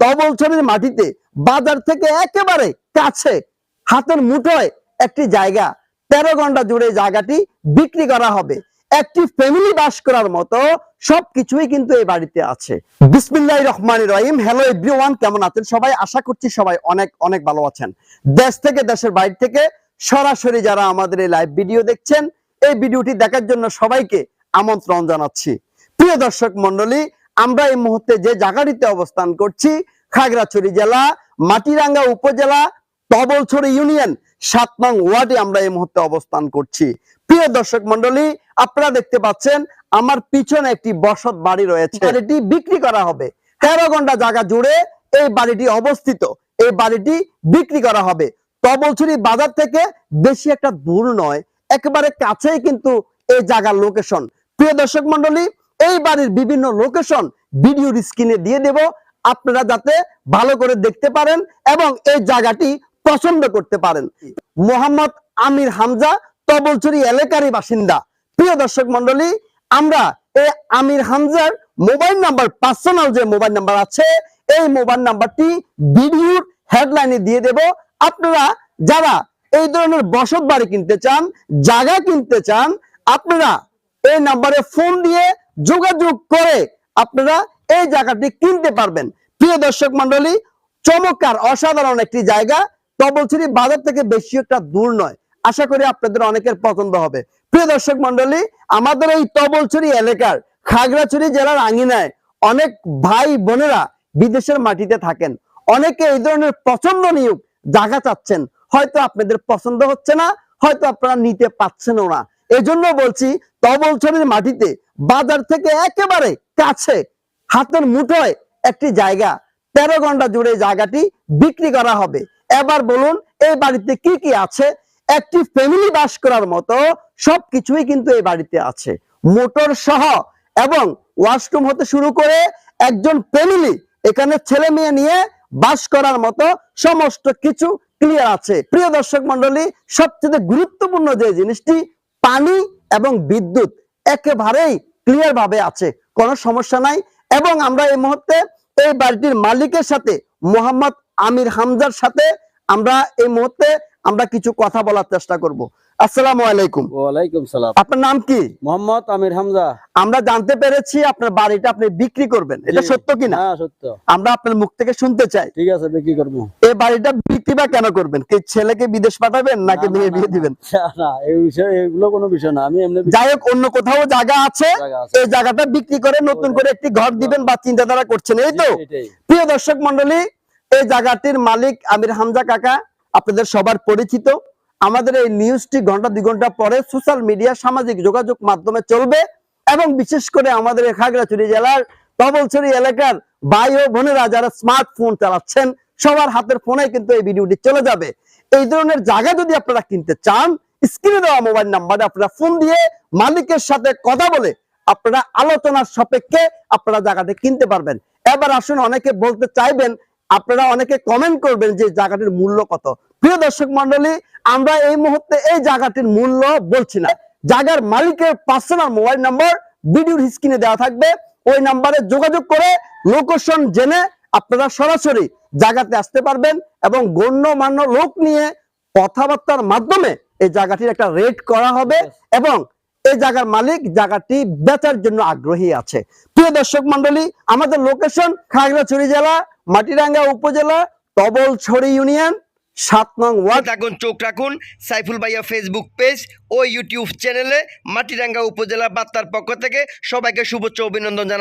তবলছড়ির মাটিতে বাজার থেকে একেবারে কাছে হাতের মুঠোয় একটি জায়গা। তেরো ঘণ্টা জুড়ে জায়গাটি বিক্রি করা হবে। একটি ফ্যামিলি বাস করার মতো সবকিছুই কিন্তু এই বাড়িতে আছে। বিসমিল্লাহ রহমান রহিম। হ্যালো এভরিওয়ান কেমন আছেন সবাই? আশা করছি সবাই অনেক অনেক ভালো আছেন। দেশ থেকে, দেশের বাইরে থেকে সরাসরি যারা আমাদের এই লাইভ ভিডিও দেখছেন, এই ভিডিওটি দেখার জন্য সবাইকে আমন্ত্রণ জানাচ্ছি। প্রিয় দর্শক মন্ডলী আমরা এই মুহূর্তে যে জায়গাটিতে অবস্থান করছি খাগড়াছড়ি জেলা মাটিরাঙ্গা উপজেলা তবলছড়ি ইউনিয়ন সাত নং ওয়ার্ডে আমরা এই মুহূর্তে অবস্থান করছি। প্রিয় দর্শক মন্ডলী আপনারা দেখতে পাচ্ছেন আমার পিছনে একটি বসত বাড়ি রয়েছে। বাড়িটি বিক্রি করা হবে। তেরো ঘণ্টা জায়গা জুড়ে এই বাড়িটি অবস্থিত। এই বাড়িটি বিক্রি করা হবে। তবলছড়ি বাজার থেকে বেশি একটা দূর নয় একেবারে কাছেই কিন্তু এই জায়গার লোকেশন প্রিয় দর্শক মন্ডলী এই বাড়ির বিভিন্ন লোকেশন ভিডিওর স্ক্রিনে দিয়ে দেব। আপনারা যাতে ভালো করে দেখতে পারেন এবং এই জায়গাটি পছন্দ করতে পারেন। মোহাম্মদ আমির হামজা, তবলছড়ি এলাকারই বাসিন্দা। প্রিয় দর্শক মন্ডলী আমরা এই আমির হামজার মোবাইল নাম্বার পার্সোনাল যে মোবাইল নাম্বার আছে, এই মোবাইল নাম্বারটি ভিডিওর হেডলাইনে দিয়ে দেব। আপনারা যারা এই ধরনের বসত বাড়ি কিনতে চান, জায়গা কিনতে চান, আপনারা এই নাম্বারে ফোন দিয়ে যোগাযোগ করে আপনারা এই জায়গাটি কিনতে পারবেন। প্রিয় দর্শক মন্ডলী চমৎকার, অসাধারণ একটি জায়গা। তবলছড়ি বাজার থেকে বেশি একটা দূর নয়। আশা করি আপনাদের অনেকের পছন্দ হবে। প্রিয় দর্শক মন্ডলী আমাদের এই তবলছড়ি এলাকার খাগড়াছড়ি জেলার আঙিনায় অনেক ভাই বোনেরা বিদেশের মাটিতে থাকেন। অনেকে এই ধরনের পছন্দনীয় জায়গা চাচ্ছেন। হয়তো আপনাদের পছন্দ হচ্ছে না, হয়তো আপনারা নিতে পাচ্ছেনও না। এজন্য বলছি তবলছড়ির মাটিতে বাজার থেকে একেবারে কাছে হাতের মুঠোয় একটি জায়গা। তেরো ঘণ্টা জুড়ে জায়গাটি বিক্রি করা হবে। এবার বলুন, এই বাড়িতে কি কি আছে? একটি ফ্যামিলি বাস করার মতো সবকিছুই কিন্তু এই বাড়িতে আছে। মোটর সহ এবং ওয়াশরুম হতে শুরু করে একজন ফ্যামিলি এখানে ছেলে মেয়ে নিয়ে বাস করার মতো সমস্ত কিছু ক্লিয়ার আছে। প্রিয় দর্শক মন্ডলী সবচেয়ে গুরুত্বপূর্ণ যে জিনিসটি পানি এবং বিদ্যুৎ, একেবারেই ক্লিয়ার ভাবে আছে, কোনো সমস্যা নাই। এবং আমরা এই মুহূর্তে এই বাড়িটির মালিকের সাথে, মোহাম্মদ আমির হামজার সাথে আমরা এই মুহূর্তে আমরা কিছু কথা বলার চেষ্টা করব। আসসালামু আলাইকুম। ওয়ালাইকুম সালাম। আপনার নাম কি? মোহাম্মদ আমির হামজা। আমরা জানতে পেরেছি আপনার বাড়িটা আপনি বিক্রি করবেন। এটা। সত্য কিনা? হ্যাঁ সত্য। আমরা আপনার মুখ থেকে শুনতে চাই। ঠিক আছে বিক্রি করব। এই বাড়িটা বিক্রি বা কেন করবেন? কি ছেলেকে বিদেশ পাঠাবেন নাকি না, না, মেয়ে বিয়ে দিবেন? না, না এই বিষয় এগুলো কোনো বিষয় না। আমি এমনি যাই হোক অন্য কোথাও জায়গা আছে। এই জায়গাটা বিক্রি করে নতুন করে একটি ঘর দিবেন বা চিন্তাধারা করছেন এই তো? প্রিয় দর্শক মন্ডলী এই জায়গাটির মালিক আমির হামজা কাকা আপনাদের সবার পরিচিত। আমাদের এই নিউজটি ঘণ্টা দুই ঘণ্টা পরে সোশ্যাল মিডিয়া সামাজিক যোগাযোগ মাধ্যমে চলবে এবং বিশেষ করে আমাদের খাগড়াছড়ি জেলার তবলছড়ি এলাকার ভাই ও বোনেরা যারা স্মার্টফোন চালাচ্ছেন, সবার হাতের ফোনে কিন্তু এই ভিডিওটি চলে যাবে। এই ধরনের জায়গা যদি আপনারা কিনতে চান স্ক্রিনে দেওয়া মোবাইল নাম্বারে আপনারা ফোন দিয়ে মালিকের সাথে কথা বলে আপনারা আলোচনার সাপেক্ষে আপনারা জায়গাটা কিনতে পারবেন। এবার আসুন, অনেকে বলতে চাইবেন আপনারা অনেকে কমেন্ট করবেন যে জায়গাটির মূল্য কত। প্রিয় দর্শক মন্ডলী আমরা এই মুহূর্তে এই জায়গাটির মূল্য বলছি না। জায়গার মালিকের পার্সোনাল মোবাইল নাম্বার ভিডিওর স্ক্রিনে দেওয়া থাকবে। ওই নাম্বারে যোগাযোগ করে লোকেশন জেনে আপনারা সরাসরি জায়গাতে আসতে পারবেন এবং গণ্যমান্য লোক নিয়ে কথাবার্তার মাধ্যমে এই জায়গাটির একটা রেট করা হবে এবং এই জায়গার মালিক জায়গাটি বেচার জন্য আগ্রহী আছে। প্রিয় দর্শক মন্ডলী আমাদের লোকেশন খাগড়াছড়ি জেলা, মাটিরাঙ্গা উপজেলা, তবলছড়ি ইউনিয়ন, সাত নং ওয়ার্ড। এখন চোখ রাখুন, সাইফুল ভাইয়া ফেসবুক পেজ ও ইউটিউব চ্যানেলে মাটিরাঙ্গা উপজেলা বার্তার পক্ষ থেকে সবাইকে শুভেচ্ছা অভিনন্দন জানাচ্ছি।